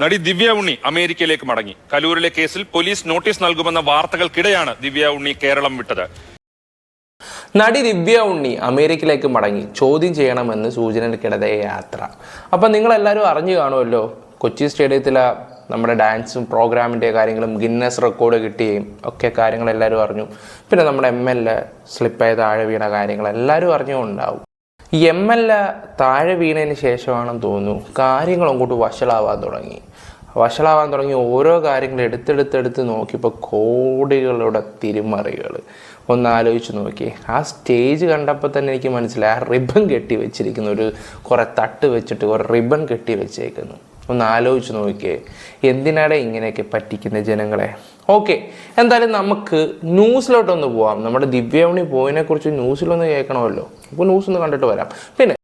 നടി ദിവ്യ ഉണ്ണി അമേരിക്കയിലേക്ക് മടങ്ങി. കലൂരിലെ കേസിൽ പോലീസ് നോട്ടീസ് നൽകുമെന്ന വാർത്തകൾക്കിടെയാണ് ദിവ്യ ഉണ്ണി കേരളം വിട്ടത്. നടി ദിവ്യ ഉണ്ണി അമേരിക്കയിലേക്ക് മടങ്ങി. ചോദ്യം ചെയ്യണമെന്ന് സൂചനയ്ക്കിടതെ യാത്ര. അപ്പം നിങ്ങളെല്ലാവരും അറിഞ്ഞു കാണുമല്ലോ കൊച്ചി സ്റ്റേഡിയത്തിലെ നമ്മുടെ ഡാൻസും പ്രോഗ്രാമിന്റെ കാര്യങ്ങളും ഗിന്നസ് റെക്കോർഡ് കിട്ടുകയും ഒക്കെ കാര്യങ്ങളെല്ലാവരും അറിഞ്ഞു. പിന്നെ നമ്മുടെ എം എൽ എ സ്ലിപ്പായ താഴെ വീണ കാര്യങ്ങൾ എല്ലാവരും അറിഞ്ഞുകൊണ്ടാവും. എം എൽ എ താഴെ വീണതിന് ശേഷമാണെന്ന് തോന്നുന്നു. കാര്യങ്ങൾ അങ്ങോട്ട് വഷളാവാൻ തുടങ്ങി. വഷളാവാൻ തുടങ്ങി ഓരോ കാര്യങ്ങൾ എടുത്തെടുത്തെടുത്ത് നോക്കിയപ്പോൾ കോടികളുടെ തിരിമറികൾ. ഒന്ന് ആലോചിച്ച് നോക്കി ആ സ്റ്റേജ് കണ്ടപ്പോൾ തന്നെ എനിക്ക് മനസ്സിലായി. ആ റിബൺ കെട്ടി വെച്ചിരിക്കുന്നു ഒരു കുറേ തട്ട് വെച്ചിട്ട് കുറേ റിബൺ കെട്ടി വെച്ചേക്കുന്നു. ഒന്ന് ആലോചിച്ച് നോക്കിയേ. എന്തിനാടെ ഇങ്ങനെയൊക്കെ പറ്റിക്കുന്ന ജനങ്ങളെ? ഓക്കെ എന്തായാലും നമുക്ക് ന്യൂസിലോട്ടൊന്ന് പോവാം. നമ്മുടെ ദിവ്യമണി പോയിനെക്കുറിച്ച് ന്യൂസിലൊന്ന് കേൾക്കണമല്ലോ. അപ്പോൾ ന്യൂസ് ഒന്ന് കണ്ടിട്ട് വരാം. പിന്നെ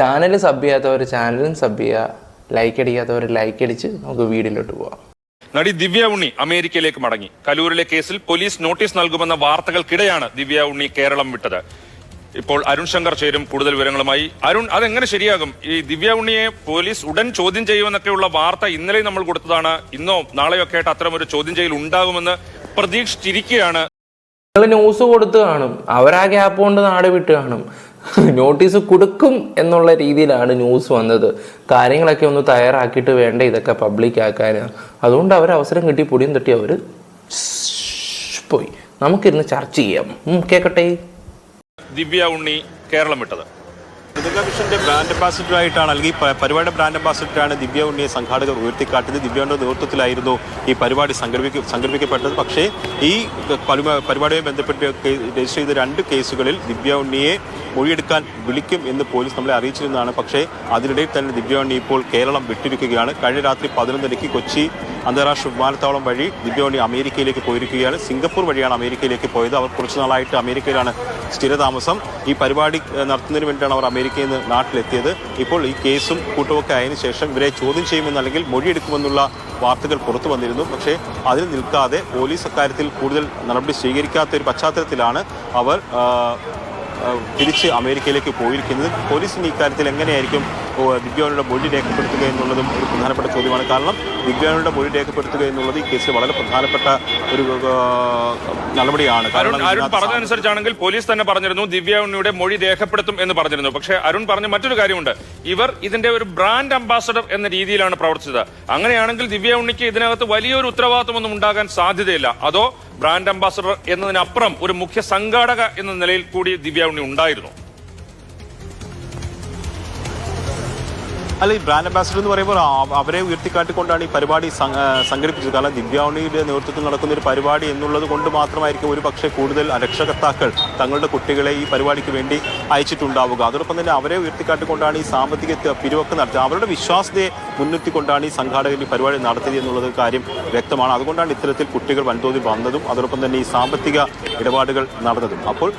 ചാനൽ സബ് ചെയ്യാത്തവർ ചാനലും സബ് ചെയ്യുക ലൈക്ക് അടിക്കാത്തവർ ലൈക്ക് അടിച്ച് നമുക്ക് വീഡിയോയിലോട്ട് പോവാം. നടി ദിവ്യ ഉണ്ണി അമേരിക്കയിലേക്ക് മടങ്ങി. കലൂരിലെ കേസിൽ പോലീസ് നോട്ടീസ് നൽകുമെന്ന വാർത്തകൾക്കിടെയാണ് ദിവ്യ ഉണ്ണി കേരളം വിട്ടത്. ഇപ്പോൾ അരുൺ ശങ്കർ ചേരും കൂടുതൽ വിവരങ്ങളുമായി. അരുൺ അതെങ്ങനെ ശരിയാകും? ഈ ദിവ്യ ഉണ്ണിയെ പോലീസ് ഉടൻ ചോദ്യം ചെയ്യുമെന്നൊക്കെയുള്ള വാർത്ത ഇന്നലെ നമ്മൾ കൊടുത്തതാണ്. ഇന്നോ നാളെയോ ഒക്കെ ആയിട്ട് അത്തരം ഒരു ചോദ്യം ചെയ്യൽ ഉണ്ടാകുമെന്ന് പ്രതീക്ഷിച്ചിരിക്കുകയാണ്. നിങ്ങൾ ന്യൂസ് കൊടുത്ത് കാണും. അവരാ ഗ്യാപ്പ് കൊണ്ട് നാട് വിട്ട് കാണും. നോട്ടീസ് കൊടുക്കും എന്നുള്ള രീതിയിലാണ് ന്യൂസ് വന്നത്. കാര്യങ്ങളൊക്കെ ഒന്ന് തയ്യാറാക്കിയിട്ട് വേണ്ട ഇതൊക്കെ പബ്ലിക് ആക്കാൻ. അതുകൊണ്ട് അവർ അവസരം കിട്ടി പൊടിയും തട്ടി അവർ പോയി. നമുക്കിരുന്ന് ചർച്ച ചെയ്യാം. കേൾക്കട്ടെ ദിവ്യ ഉണ്ണി കേരളം വിട്ടത്. മിഷന്റെ ബ്രാൻഡ് അംബാസിഡർ ആയിട്ടാണ് അല്ലെങ്കിൽ പരിപാടി ബ്രാൻഡ് അംബാസിഡറാണ് ദിവ്യ ഉണ്ണിയെ സംഘാടകർ ഉയർത്തിക്കാട്ടിയത്. ദിവ്യയുടെ നേതൃത്വത്തിലായിരുന്നു ഈ പരിപാടി സംഘടിപ്പിക്ക സംഘടിപ്പിക്കപ്പെട്ടത്. പക്ഷേ ഈ പരിപാ- പരിപാടിയുമായി ബന്ധപ്പെട്ട് രജിസ്റ്റർ ചെയ്ത രണ്ട് കേസുകളിൽ ദിവ്യ ഉണ്ണിയെ മൊഴിയെടുക്കാൻ വിളിക്കും എന്ന് പോലീസ് നമ്മളെ അറിയിച്ചിരുന്നതാണ്. പക്ഷേ അതിനിടയിൽ തന്നെ ദിവ്യ ഉണ്ണി ഇപ്പോൾ കേരളം വിട്ടിരിക്കുകയാണ്. കഴിഞ്ഞ രാത്രി പതിനൊന്നരയ്ക്ക് കൊച്ചി അന്താരാഷ്ട്ര വിമാനത്താവളം വഴി ദിവ്യോണി അമേരിക്കയിലേക്ക് പോയിരിക്കുകയാണ്. സിംഗപ്പൂർ വഴിയാണ് അമേരിക്കയിലേക്ക് പോയത്. അവർ കുറച്ച് നാളായിട്ട് അമേരിക്കയിലാണ് സ്ഥിരതാമസം. ഈ പരിപാടി നടത്തുന്നതിന് വേണ്ടിയാണ് അവർ അമേരിക്കയിൽ നിന്ന് നാട്ടിലെത്തിയത്. ഇപ്പോൾ ഈ കേസും കൂട്ടമൊക്കെ ആയതിനു ശേഷം ഇവരെ ചോദ്യം ചെയ്യുമെന്ന് അല്ലെങ്കിൽ മൊഴിയെടുക്കുമെന്നുള്ള വാർത്തകൾ പുറത്തു വന്നിരുന്നു. പക്ഷേ അതിൽ നിൽക്കാതെ പോലീസ് അക്കാര്യത്തിൽ കൂടുതൽ നടപടി സ്വീകരിക്കാത്ത ഒരു പശ്ചാത്തലത്തിലാണ് അവർ തിരിച്ച് അമേരിക്കയിലേക്ക് പോയിരിക്കുന്നത്. പോലീസിന് ഇക്കാര്യത്തിൽ എങ്ങനെയായിരിക്കും ഓ, ദിവ്യാനുടെ മൊഴി രേഖപ്പെടുത്തുക എന്നുള്ളതും ഒരു പ്രധാനപ്പെട്ട ചോദ്യമാണ്. കാരണം ദിവ്യാനുടെ മൊഴി രേഖപ്പെടുത്തുക എന്നുള്ളത് ഈ കേസിൽ വളരെ പ്രധാനപ്പെട്ട ഒരു നടപടിയാണ്. അരുൺ കാരണം അരുൺ പറഞ്ഞതനുസരിച്ചാണെങ്കിൽ പോലീസ് തന്നെ പറഞ്ഞിരുന്നു ദിവ്യ മൊഴി രേഖപ്പെടുത്തും എന്ന് പറഞ്ഞിരുന്നു. പക്ഷേ അരുൺ പറഞ്ഞ മറ്റൊരു കാര്യമുണ്ട്. ഇവർ ഇതിന്റെ ഒരു ബ്രാൻഡ് അംബാസഡർ എന്ന രീതിയിലാണ് പ്രവർത്തിച്ചത്. അങ്ങനെയാണെങ്കിൽ ദിവ്യ ഉണ്ണിക്ക് ഇതിനകത്ത് വലിയൊരു ഉത്തരവാദിത്വമൊന്നും ഉണ്ടാകാൻ സാധ്യതയില്ല. അതോ ബ്രാൻഡ് അംബാസഡർ എന്നതിനപ്പുറം ഒരു മുഖ്യ സംഘാടക എന്ന നിലയിൽ കൂടി ദിവ്യ ഉണ്ണി ഉണ്ടായിരുന്നു. അല്ല ഈ ബ്രാൻഡ് അംബാസിഡർ എന്ന് പറയുമ്പോൾ അവരെ ഉയർത്തിക്കാട്ടിക്കൊണ്ടാണ് ഈ പരിപാടി സംഘടിപ്പിച്ചത്. കാരണം ദിവ്യാവണിയുടെ നേതൃത്വത്തിൽ നടക്കുന്ന ഒരു പരിപാടി എന്നുള്ളത് കൊണ്ട് മാത്രമായിരിക്കും ഒരു പക്ഷേ കൂടുതൽ രക്ഷകർത്താക്കൾ തങ്ങളുടെ കുട്ടികളെ ഈ പരിപാടിക്ക് വേണ്ടി അയച്ചിട്ടുണ്ടാവുക. അതോടൊപ്പം തന്നെ അവരെ ഉയർത്തിക്കാട്ടിക്കൊണ്ടാണ് ഈ സാമ്പത്തിക പിരിവക്ക് പിരിവൊക്കെ നടത്തിയത്. അവരുടെ വിശ്വാസത്തെ മുൻനിർത്തിക്കൊണ്ടാണ് ഈ സംഘാടകർ ഈ പരിപാടി നടത്തിയത് എന്നുള്ളത് കാര്യം വ്യക്തമാണ്. അതുകൊണ്ടാണ് ഇത്തരത്തിൽ കുട്ടികൾ വൻതോതിൽ വന്നതും അതോടൊപ്പം തന്നെ ഈ സാമ്പത്തിക ഇടപാടുകൾ നടന്നതും. അപ്പോൾ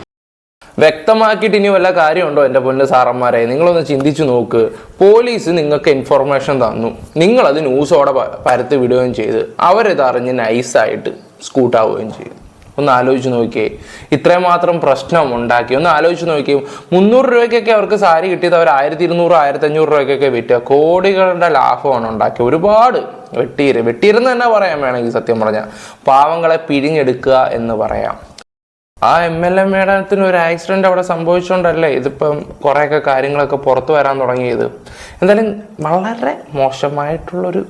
വ്യക്തമാക്കിയിട്ട് ഇനി വല്ല കാര്യമുണ്ടോ എന്റെ പൊന്ന് സാറന്മാരെ? നിങ്ങളൊന്ന് ചിന്തിച്ചു നോക്ക്. പോലീസ് നിങ്ങൾക്ക് ഇൻഫർമേഷൻ തന്നു. നിങ്ങളത് ന്യൂസോടെ പരത്തി വിടുകയും ചെയ്ത്. അവരിത് അറിഞ്ഞ് നൈസായിട്ട് സ്കൂട്ടാവുകയും ചെയ്തു ഒന്ന് ആലോചിച്ച് നോക്കിയേ. ഇത്രയും മാത്രം പ്രശ്നം ഉണ്ടാക്കി. ഒന്ന് ആലോചിച്ച് നോക്കിയേ. മുന്നൂറ് രൂപയ്ക്കൊക്കെ അവർക്ക് സാരി കിട്ടിയത് അവർ ആയിരത്തി ഇരുന്നൂറ് ആയിരത്തി അഞ്ഞൂറ് രൂപയ്ക്കൊക്കെ വിറ്റുക കോടികളുടെ ലാഭമാണ് ഉണ്ടാക്കിയത്. ഒരുപാട് വെട്ടിയിര് വെട്ടിയിരുന്ന് തന്നെ പറയാൻ വേണമെങ്കിൽ സത്യം പറഞ്ഞാൽ പാവങ്ങളെ പിഴിഞ്ഞെടുക്കുക എന്ന് പറയാം. ആ എം എൽ എ മേഡത്തിന് ഒരു ആക്സിഡന്റ് അവിടെ സംഭവിച്ചുകൊണ്ടല്ലേ ഇതിപ്പം കുറേയൊക്കെ കാര്യങ്ങളൊക്കെ പുറത്തു വരാൻ തുടങ്ങിയത്. എന്തായാലും വളരെ മോശമായിട്ടുള്ളൊരു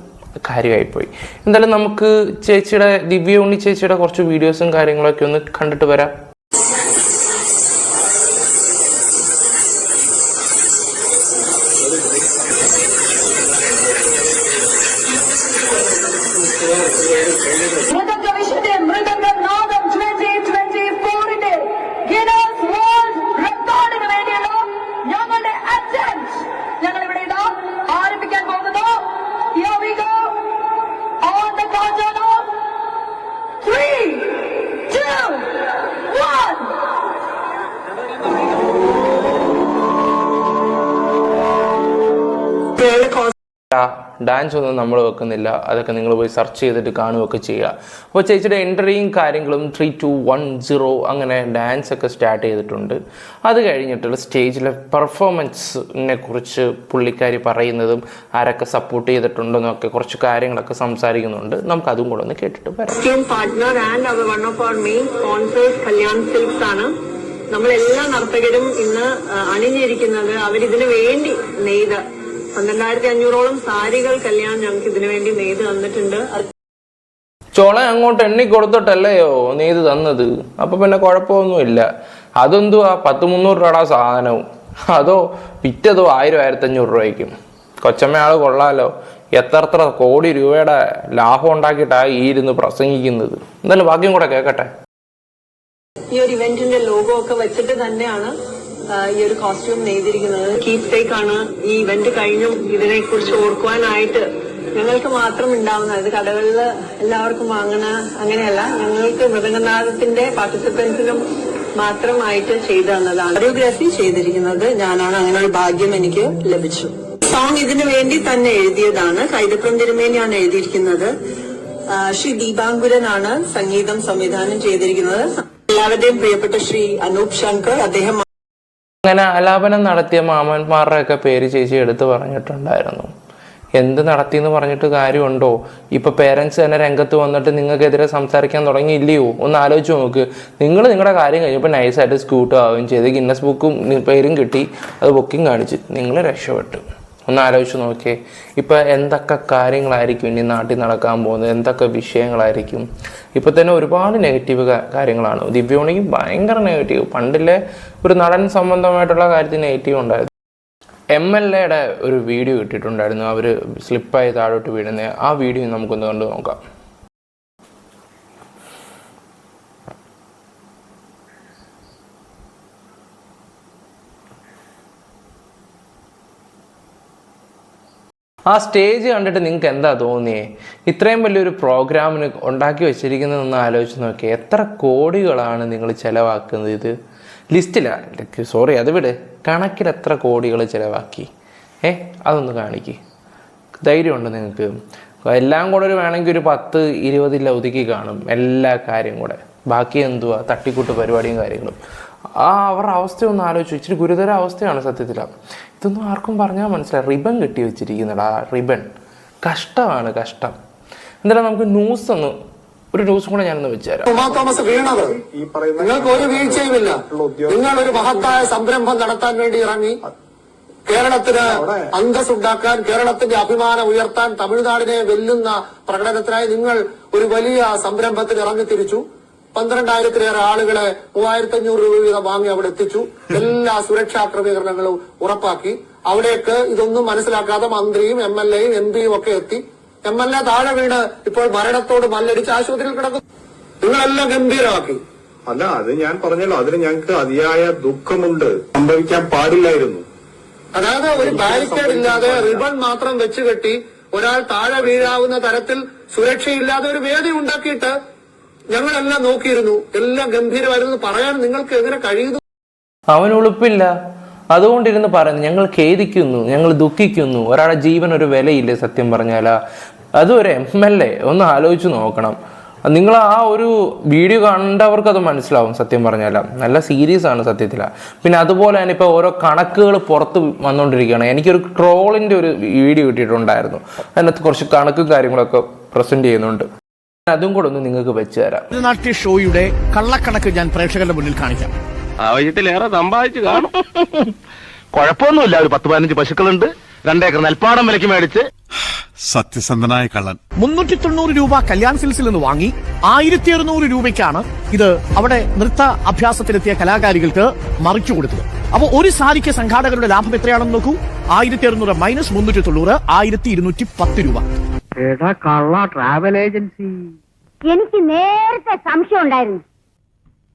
കാര്യമായിപ്പോയി. എന്തായാലും നമുക്ക് ചേച്ചിയുടെ ദിവ്യ ഉണ്ണി ചേച്ചിയുടെ കുറച്ച് വീഡിയോസും കാര്യങ്ങളൊക്കെ ഒന്ന് കണ്ടിട്ട് വരാം. ഡാൻസ് ഒന്നും നമ്മൾ വെക്കുന്നില്ല. അതൊക്കെ നിങ്ങൾ പോയി സെർച്ച് ചെയ്തിട്ട് കാണുകയൊക്കെ ചെയ്യുക. അപ്പോൾ ചേച്ചിയുടെ എൻട്രിയും കാര്യങ്ങളും ത്രീ ടു വൺ സീറോ അങ്ങനെ ഡാൻസ് ഒക്കെ സ്റ്റാർട്ട് ചെയ്തിട്ടുണ്ട്. അത് കഴിഞ്ഞിട്ടുള്ള സ്റ്റേജിലെ പെർഫോമൻസിനെ കുറിച്ച് പുള്ളിക്കാരി പറയുന്നതും ആരൊക്കെ സപ്പോർട്ട് ചെയ്തിട്ടുണ്ടെന്നൊക്കെ കുറച്ച് കാര്യങ്ങളൊക്കെ സംസാരിക്കുന്നുണ്ട്. നമുക്ക് അതും കൂടെ ഒന്ന് കേട്ടിട്ട് പാർട്ട്ണർ ആൻഡ് ആണ്. നമ്മൾ നർത്തകരും ഇന്ന് അണിഞ്ഞിരിക്കുന്നത് അവരിതിനു വേണ്ടി നെയ്ത് പന്ത്രണ്ടായിരത്തി അഞ്ഞൂറോളം സാരികൾ കല്യാണം ഞങ്ങൾക്ക് ഇതിനു വേണ്ടി നെയ്ത് തന്നിട്ടുണ്ട്. ചുള അങ്ങോട്ട് എണ്ണി കൊടുത്തിട്ടല്ലയോ നെയ്ത് തന്നത്? അപ്പൊ പിന്നെ കുഴപ്പമൊന്നുമില്ല. അതെന്തുവാ? പത്ത് മുന്നൂറ് രൂപയുടെ സാധനവും അതോ പിറ്റതോ ആയിരം ആയിരത്തി അഞ്ഞൂറ് രൂപയ്ക്കും കൊച്ചമ്മയാൾ കൊള്ളാലോ. എത്ര എത്ര കോടി രൂപയുടെ ലാഭം ഉണ്ടാക്കിയിട്ടാ ഈ ഇരുന്ന് പ്രസംഗിക്കുന്നത്. എന്തായാലും ബാക്കിയും കൂടെ കേക്കട്ടെ ഈ ഒരു ഇവന്റിന്റെ ലോഗോ ഒക്കെ വെച്ചിട്ട് തന്നെയാണ് ആ, ഈ ഒരു കോസ്റ്റ്യൂം നെയ്തിരിക്കുന്നത്. കീപ് ടേക്ക് ആണ്. ഈ ഇവന്റ് കഴിഞ്ഞും. ഇതിനെ കുറിച്ച് ഓർക്കുവാനായിട്ട് ഞങ്ങൾക്ക് മാത്രം ഉണ്ടാവുന്ന അത് കടകളിൽ എല്ലാവർക്കും വാങ്ങണ അങ്ങനെയല്ല ഞങ്ങൾക്ക് മൃദംഗനാഥത്തിന്റെ പാർട്ടിസിപ്പൻസിനും മാത്രമായിട്ട് ചെയ്തു തന്നതാണ്. കൊറിയോഗ്രാഫി ചെയ്തിരിക്കുന്നത് ഞാനാണ്. അങ്ങനെ ഒരു ഭാഗ്യം എനിക്ക് ലഭിച്ചു. സോങ് ഇതിനു വേണ്ടി തന്നെ എഴുതിയതാണ്. കൈതപ്രം തിരുമേനിയാണ് എഴുതിയിരിക്കുന്നത്. ശ്രീ ദീപാങ്കുരനാണ് സംഗീതം സംവിധാനം ചെയ്തിരിക്കുന്നത്. എല്ലാവരുടെയും പ്രിയപ്പെട്ട ശ്രീ അനൂപ് ശങ്കർ അദ്ദേഹം അങ്ങനെ ആലാപനം നടത്തിയ മാമന്മാരുടെ ഒക്കെ പേര് ചേച്ചി എടുത്ത് പറഞ്ഞിട്ടുണ്ടായിരുന്നു. എന്ത് നടത്തി എന്ന് പറഞ്ഞിട്ട് കാര്യമുണ്ടോ? ഇപ്പൊ പേരൻസ് തന്നെ രംഗത്ത് വന്നിട്ട് നിങ്ങൾക്കെതിരെ സംസാരിക്കാൻ തുടങ്ങിയില്ലയോ? ഒന്ന് ആലോചിച്ച് നോക്ക്. നിങ്ങൾ നിങ്ങളുടെ കാര്യം കഴിഞ്ഞപ്പോൾ നൈസായിട്ട് സ്കൂട്ട് ആവുകയും ചെയ്ത് ഗിന്നസ് ബുക്കും പേരും കിട്ടി. അത് ബുക്കിംഗ് കാണിച്ച് നിങ്ങൾ രക്ഷപ്പെട്ടു. ഒന്ന് ആലോചിച്ച് നോക്കിയേ ഇപ്പം എന്തൊക്കെ കാര്യങ്ങളായിരിക്കും ഇനി നാട്ടിൽ നടക്കാൻ പോകുന്നത്? എന്തൊക്കെ വിഷയങ്ങളായിരിക്കും? ഇപ്പം തന്നെ ഒരുപാട് നെഗറ്റീവ് കാര്യങ്ങളാണ്. ദിവ്യോണിക്ക് ഭയങ്കര നെഗറ്റീവ് പണ്ടിലെ ഒരു നടൻ സംബന്ധമായിട്ടുള്ള കാര്യത്തിൽ നെഗറ്റീവ് ഉണ്ടായിരുന്നു. എം എൽ എയുടെ ഒരു വീഡിയോ ഇട്ടിട്ടുണ്ടായിരുന്നു. അവർ സ്ലിപ്പായി താഴോട്ട് വീഴുന്ന ആ വീഡിയോ നമുക്കൊന്ന് കണ്ടു നോക്കാം. ആ സ്റ്റേജ് കണ്ടിട്ട് നിങ്ങൾക്ക് എന്താ തോന്നിയേ? ഇത്രയും വലിയൊരു പ്രോഗ്രാമിന് ഉണ്ടാക്കി വെച്ചിരിക്കുന്നതെന്ന് ആലോചിച്ച് നോക്കി എത്ര കോടികളാണ് നിങ്ങൾ ചിലവാക്കുന്നത് ഇത്? ലിസ്റ്റിലാണ് സോറി അത് വിട്. കണക്കിൽ എത്ര കോടികൾ ചിലവാക്കി? ഏ അതൊന്ന് കാണിക്ക്. ധൈര്യമുണ്ട് നിങ്ങൾക്ക്. എല്ലാം കൂടെ ഒരു വേണമെങ്കിൽ ഒരു പത്ത് ഇരുപതിൽ ഒതുക്കി കാണും. എല്ലാ കാര്യം കൂടെ. ബാക്കി എന്തുവാ? തട്ടിക്കൂട്ട് പരിപാടിയും കാര്യങ്ങളും. ആ അവരുടെ അവസ്ഥ ഒന്ന് ആലോചിച്ചു ഇച്ചിരി ഗുരുതര അവസ്ഥയാണ് സത്യത്തിൽ. ഇതൊന്നും ആർക്കും പറഞ്ഞാൽ മനസ്സിലായി. റിബൺ കെട്ടി വെച്ചിരിക്കുന്നടാ റിബൺ. കഷ്ടമാണ് കഷ്ടം. എന്തായാലും നമുക്ക് ന്യൂസ് ഒന്ന് ഒരു ന്യൂസ് കൂടെ ഞാനൊന്ന് വെച്ചുതരാം. ഉമാ തോമസ് വീണത്. നിങ്ങൾക്ക് ഒരു വീഴ്ചയുമില്ല. നിങ്ങൾ ഒരു മഹത്തായ സംരംഭം നടത്താൻ വേണ്ടി ഇറങ്ങി. കേരളത്തിന് അന്തസ്സുണ്ടാക്കാൻ കേരളത്തിന്റെ അഭിമാനം ഉയർത്താൻ തമിഴ്നാടിനെ വെല്ലുന്ന പ്രകടനത്തിനായി നിങ്ങൾ ഒരു വലിയ സംരംഭത്തിൽ ഇറങ്ങി തിരിച്ചു. പന്ത്രണ്ടായിരത്തിലേറെ ആളുകളെ മൂവായിരത്തി അഞ്ഞൂറ് രൂപ വീതം വാങ്ങി അവിടെ എത്തിച്ചു. എല്ലാ സുരക്ഷാ ക്രമീകരണങ്ങളും ഉറപ്പാക്കി. അവിടേക്ക് ഇതൊന്നും മനസ്സിലാക്കാതെ മന്ത്രിയും എം എൽ എയും എം പിയും ഒക്കെ എത്തി. എം എൽ എ താഴെ വീണ് ഇപ്പോൾ മരണത്തോട് മല്ലടിച്ച് ആശുപത്രിയിൽ കിടക്കുന്നു. നിങ്ങളെല്ലാം ഗംഭീരമാക്കി. അല്ല അത് ഞാൻ പറഞ്ഞല്ലോ. അതിന് ഞങ്ങൾക്ക് അതിയായ ദുഃഖമുണ്ട്. സംഭവിക്കാൻ പാടില്ലായിരുന്നു. അതായത് ഒരു ബാരിക്കേഡ് ഇല്ലാതെ റിബൺ മാത്രം വെച്ച് കെട്ടി ഒരാൾ താഴെ വീഴാവുന്ന തരത്തിൽ സുരക്ഷയില്ലാതെ ഒരു വേദി ഉണ്ടാക്കിയിട്ട് ഞങ്ങളെല്ലാം നോക്കിയിരുന്നു. എല്ലാം ഗംഭീരമായിരുന്നു. പറയാൻ നിങ്ങൾക്ക് എങ്ങനെ കഴിയുന്നു? അവൻ ഉളുപ്പില്ല. അതുകൊണ്ടിരുന്ന് പറയുന്നു ഞങ്ങൾ ഖേദിക്കുന്നു ഞങ്ങൾ ദുഃഖിക്കുന്നു. ഒരാളെ ജീവൻ ഒരു വിലയില്ലേ? സത്യം പറഞ്ഞാല അതൊരു എം എൽ എ ഒന്ന് ആലോചിച്ച് നോക്കണം. നിങ്ങൾ ആ ഒരു വീഡിയോ കണ്ടവർക്ക് അത് മനസ്സിലാവും സത്യം പറഞ്ഞാൽ. നല്ല സീരിയസ് ആണ് സത്യത്തിൽ. പിന്നെ അതുപോലെ തന്നെ ഇപ്പോൾ ഓരോ കണക്കുകൾ പുറത്ത് വന്നുകൊണ്ടിരിക്കുകയാണ്. എനിക്കൊരു ട്രോളിന്റെ ഒരു വീഡിയോ കിട്ടിയിട്ടുണ്ടായിരുന്നു. അതിനകത്ത് കുറച്ച് കണക്കും കാര്യങ്ങളൊക്കെ പ്രസന്റ് ചെയ്യുന്നുണ്ട്. അതും കൂടെ ഒന്ന് നിങ്ങൾക്ക് വെച്ച് തരാം. ഭരതനാട്യ ഷോയുടെ കള്ളക്കണക്ക് ഞാൻ പ്രേക്ഷകരുടെ മുന്നിൽ കാണിക്കാം. ആവശ്യത്തിലേറെ സമ്പാദിച്ചു കാണും. കുഴപ്പമൊന്നുമില്ല. ഒരു പത്ത് പതിനഞ്ച് പശുക്കളുണ്ട്. രണ്ടേക്കർ നെൽപ്പാടം വിലക്ക് മേടിച്ച്. സത്യസന്ധനായ കള്ളൻ. മുന്നൂറ്റി തൊണ്ണൂറ് രൂപ കല്യാൺ സിൽസിൽ നിന്ന് വാങ്ങി ആയിരത്തി അറുന്നൂറ് രൂപയ്ക്കാണ് ഇത് അവിടെ നൃത്ത അഭ്യാസത്തിലെത്തിയ കലാകാരികൾക്ക് മറിച്ചു കൊടുത്തത്. അപ്പോൾ ഒരു സാരിക്ക് സംഘാടകരുടെ ലാഭം എത്രയാണെന്ന് നോക്കൂ? ആയിരത്തി അറുന്നൂറ് മൈനസ് മുന്നൂറ്റി തൊണ്ണൂറ് ആയിരത്തി ഇരുന്നൂറ്റി പത്ത് രൂപ. എനിക്ക് നേരത്തെ സംശയം ഉണ്ടായിരുന്നു.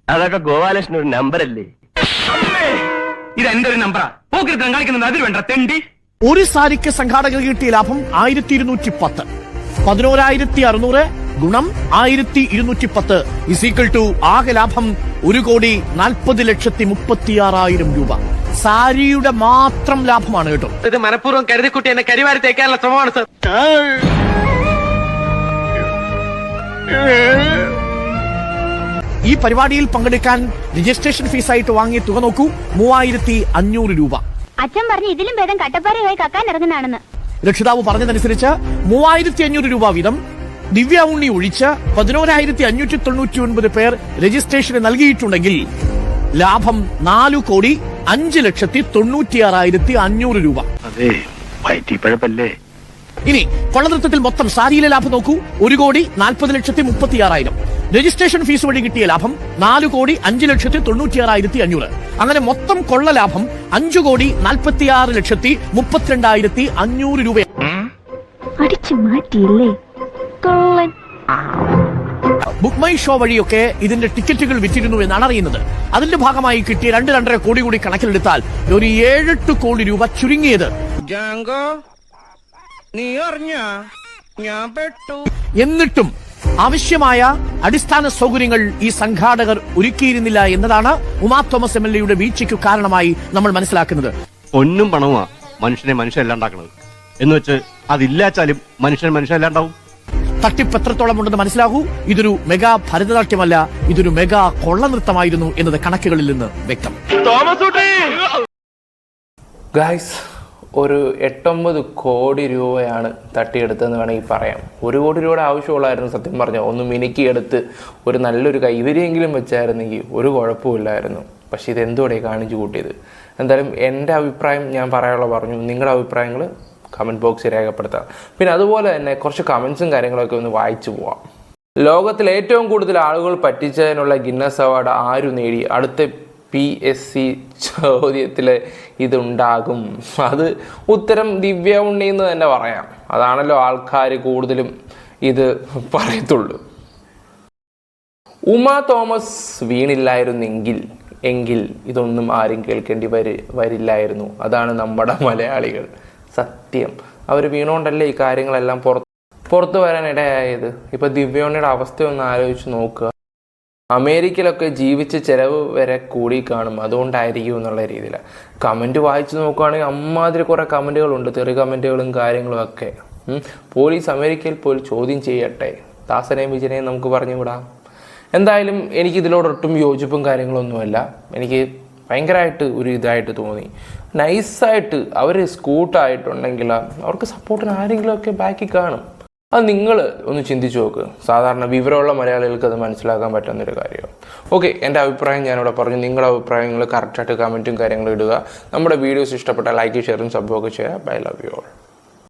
അതൊക്കെ ഗോപാലകൃഷ്ണൻ ഒരു നമ്പറല്ലേ ഇത് എന്റെ ഒരു നമ്പറാ പോക്കിരുത്തം കളിക്കുന്നത് അതിൽ വേണ്ട തെണ്ടി. ഒരു സാരിക്ക് സംഘാടകർ കിട്ടിയ ലാഭം ആയിരത്തി ഇരുന്നൂറ്റി പത്ത് പതിനോരായിരത്തി അറുന്നൂറ് ഗുണം ആയിരത്തി ഇരുന്നൂറ്റി പത്ത് ഇസീക്വൽ ടു ആകെ ലാഭം ഒരു കോടി നാൽപ്പത് ലക്ഷത്തി മുപ്പത്തിയാറായിരം രൂപ. സാരിയുടെ മാത്രം ലാഭമാണ് കേട്ടോ. ഇത് മനഃപൂർവം കരുതിക്കുട്ടി എന്നെ കരിവാരി തേക്കാനുള്ള ശ്രമമാണ് സർ. ഈ പരിപാടിയിൽ പങ്കെടുക്കാൻ രജിസ്ട്രേഷൻ ഫീസായിട്ട് വാങ്ങിയ തുക നോക്കൂ മൂവായിരത്തി അഞ്ഞൂറ് രൂപ. അച്ഛൻ പറഞ്ഞു ഇതിലും ഭേദം കട്ടപ്പാറയായി കക്കാൻ ഇറങ്ങുന്നതാണെന്ന്. രക്ഷിതാവ് പറഞ്ഞതനുസരിച്ച് മൂവായിരത്തി അഞ്ഞൂറ് രൂപ വീതം ദിവ്യ ഉണ്ണി ഒഴിച്ച് പതിനോരായിരത്തി അഞ്ഞൂറ്റി തൊണ്ണൂറ്റി ഒൻപത് പേർ രജിസ്ട്രേഷന് നൽകിയിട്ടുണ്ടെങ്കിൽ ലാഭം നാലു കോടി അഞ്ച് ലക്ഷത്തി തൊണ്ണൂറ്റിയാറായിരത്തി അഞ്ഞൂറ് രൂപ. ഇനി കൊള്ളനൃത്തത്തിൽ മൊത്തം സാരിയിലെ ലാഭം നോക്കൂ. ഒരു കോടി നാൽപ്പത് ലക്ഷത്തി മുപ്പത്തിയാറായിരം. രജിസ്ട്രേഷൻ ഫീസ് വഴി കിട്ടിയ ലാഭം നാല് കോടി അഞ്ച് ലക്ഷത്തി തൊണ്ണൂറ്റിയാറായിരത്തി അഞ്ഞൂറ്. അങ്ങനെ മൊത്തം കൊള്ള ലാഭം അഞ്ചു കോടി നാൽപ്പത്തിയാറ് ലക്ഷത്തി മുപ്പത്തിരണ്ടായിരത്തി അഞ്ഞൂറ് രൂപ. അടിച്ചു മാറ്റിയില്ലേ? കള്ളൻ. ബുക്ക് മൈ ഷോ വഴിയൊക്കെ ഇതിന്റെ ടിക്കറ്റുകൾ വിറ്റിരുന്നു എന്നാണ് അറിയുന്നത്. അതിന്റെ ഭാഗമായി കിട്ടിയ രണ്ട് രണ്ടര കോടി കൂടി കണക്കിലെടുത്താൽ ഒരു ഏഴെട്ട് കോടി രൂപ ചുരുങ്ങിയത്. എന്നിട്ടും ആവശ്യമായ അടിസ്ഥാന സൗകര്യങ്ങൾ ഈ സംഘാടകർ ഒരുക്കിയിരുന്നില്ല എന്നതാണ് ഉമാ തോമസ് എം എൽ എയുടെ വീഴ്ചയ്ക്കു കാരണമായി നമ്മൾ മനസ്സിലാക്കുന്നത്. ഒന്നും പണവുമാ മനുഷ്യനെ മനുഷ്യല്ലാണ്ടാക്കുന്നത് എന്ന് വെച്ച് അതില്ലാച്ചാലും മനുഷ്യൻ ഉണ്ടാവും തട്ടിപ്പ് എത്രത്തോളം ഉണ്ടെന്ന് മനസ്സിലാകൂ? ഇതൊരു മെഗാ ഭരതനാട്യമല്ല ഇതൊരു മെഗാ കൊള്ളനൃത്തമായിരുന്നു എന്നത് കണക്കുകളിൽ നിന്ന് വ്യക്തം. ഗായ്സ് ഒരു എട്ടൊമ്പത് കോടി രൂപയാണ് തട്ടിയെടുത്തതെന്ന് വേണമെങ്കിൽ പറയാം. ഒരു കോടി രൂപയുടെ ആവശ്യമുള്ളായിരുന്നു സത്യം പറഞ്ഞാൽ. ഒന്ന് മിനുക്കിയെടുത്ത് ഒരു നല്ലൊരു കൈവരിയെങ്കിലും വെച്ചായിരുന്നെങ്കിൽ ഒരു കുഴപ്പമില്ലായിരുന്നു പക്ഷേ ഇത് എന്തുകൂടെ കാണിച്ചു കൂട്ടിയത്? എന്തായാലും എന്റെ അഭിപ്രായം ഞാൻ പറയാനുള്ള പറഞ്ഞു. നിങ്ങളുടെ അഭിപ്രായങ്ങൾ കമന്റ് ബോക്സിൽ രേഖപ്പെടുത്താം. പിന്നെ അതുപോലെ തന്നെ കുറച്ച് കമൻസും കാര്യങ്ങളൊക്കെ ഒന്ന് വായിച്ചു പോവാം. ലോകത്തിൽ ഏറ്റവും കൂടുതൽ ആളുകൾ പറ്റിച്ചതിനുള്ള ഗിന്നസ് അവാർഡ് ആരു നേടി? അടുത്ത പി എസ് സി ചോദ്യത്തിൽ ഇതുണ്ടാകും. അത് ഉത്തരം ദിവ്യ ഉണ്ണി എന്ന് തന്നെ പറയാം. അതാണല്ലോ ആൾക്കാർ കൂടുതലും ഇത് പറയത്തുള്ളൂ. ഉമ തോമസ് വീണില്ലായിരുന്നെങ്കിൽ എങ്കിൽ ഇതൊന്നും ആരും കേൾക്കേണ്ടി വരി വരില്ലായിരുന്നു. അതാണ് നമ്മുടെ മലയാളികൾ. സത്യം. അവർ വീണുകൊണ്ടല്ലേ ഈ കാര്യങ്ങളെല്ലാം പുറത്ത് പുറത്തു വരാനിടയായത് ഇപ്പൊ ദിവ്യോണിയുടെ അവസ്ഥ ഒന്ന് ആലോചിച്ച് നോക്കുക. അമേരിക്കയിലൊക്കെ ജീവിച്ച് ചിലവ് വരെ കൂടി കാണും അതുകൊണ്ടായിരിക്കും എന്നുള്ള രീതിയിൽ കമന്റ് വായിച്ചു നോക്കുകയാണെങ്കിൽ അമ്മാതിരി കുറേ കമന്റുകളുണ്ട് തെറി കമന്റുകളും കാര്യങ്ങളും ഒക്കെ. പോലീസ് അമേരിക്കയിൽ പോയി ചോദ്യം ചെയ്യട്ടെ. ദാസനെയും വിജയനെയും നമുക്ക് പറഞ്ഞുവിടാം. എന്തായാലും എനിക്കിതിലോടൊട്ടും യോജിപ്പും കാര്യങ്ങളൊന്നുമല്ല. എനിക്ക് ഭയങ്കരമായിട്ട് ഒരു ഇതായിട്ട് തോന്നി. നൈസായിട്ട് അവർ സ്കൂട്ടായിട്ടുണ്ടെങ്കിൽ അവർക്ക് സപ്പോർട്ടിന് ആരെങ്കിലുമൊക്കെ ബാക്കി കാണും. അത് നിങ്ങൾ ഒന്ന് ചിന്തിച്ചു നോക്ക്. സാധാരണ വിവരമുള്ള മലയാളികൾക്ക് അത് മനസ്സിലാക്കാൻ പറ്റുന്ന ഒരു കാര്യമാണ്. ഓക്കെ എന്റെ അഭിപ്രായം ഞാനിവിടെ പറഞ്ഞു. നിങ്ങളുടെ അഭിപ്രായങ്ങൾ കറക്റ്റായിട്ട് കമന്റും കാര്യങ്ങളും ഇടുക. നമ്മുടെ വീഡിയോസ് ഇഷ്ടപ്പെട്ട ലൈക്ക് ഷെയറും സബ്ബൊക്കെ ചെയ്യുക. Bye love you all